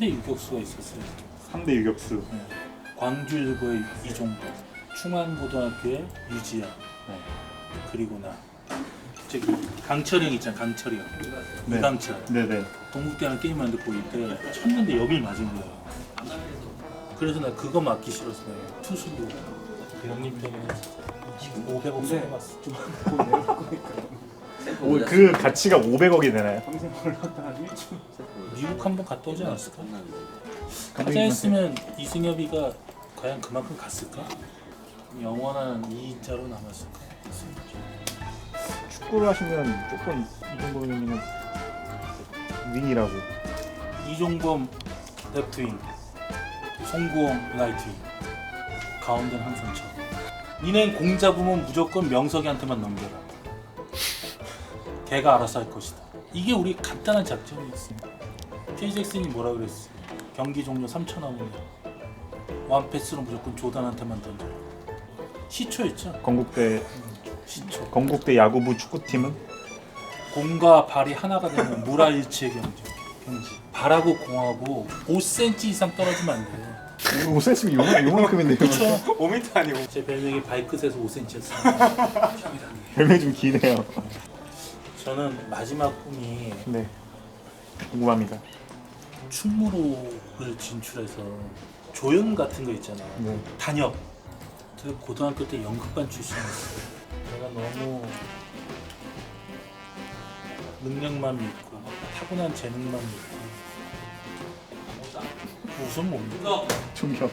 3대 유격수가 있었어요. 3대 유격수. 네. 광주일보의 이종범, 충안고등학교의 유지아, 네. 그리고 나. 저기 강철이 형 있잖아, 강철이 형. 네. 이강철. 네네. 동국대랑 게임하는데 보일 때 쳤는데 여길 맞은 거야. 그래서 나 그거 맞기 싫어서 내가 그 형님 때문에 500억 써봤어. 오, 그 가치가 500억이 되나요? 미국 한번 갔다 오지 않았을까? 가자 감독님한테. 했으면 이승엽이가 과연 그만큼 갔을까? 영원한 이인자로 남았을까? 축구를 하시면 조금 이종범 형님은 윙이라고. 이종범 레프트윙, 송구홍 라이트윙, 가운데는 항상 쳐. 니넨 공 잡으면 무조건 명석이한테만 넘겨라. 걔가 알아서 할 것이다. 이게 우리 간단한 작전이었습니다. K 잭슨이 뭐라 그랬어? 경기 종료 3초 남으면 완패스로 무조건 조단한테만 던져라. 시초였죠. 건국대 시초. 건국대 야구부 축구팀은 공과 발이 하나가 되는 무라일치의 경지. 경지. 발하고 공하고 5cm 이상 떨어지면 안 돼요. 5cm 요만 요만큼인데요. 그렇죠. 5m 아니고 제 별명이 발끝에서 5cm였어요. 별명이 좀 기네요. 저는 마지막 꿈이 네. 궁금합니다. 충무로를 진출해서 조연 같은 거 있잖아요. 네. 단역. 제가 고등학교 때 연극반 출신이었어요. 제가 너무 능력만 믿고 타고난 재능만 믿고 웃음 뭡니까? 충격.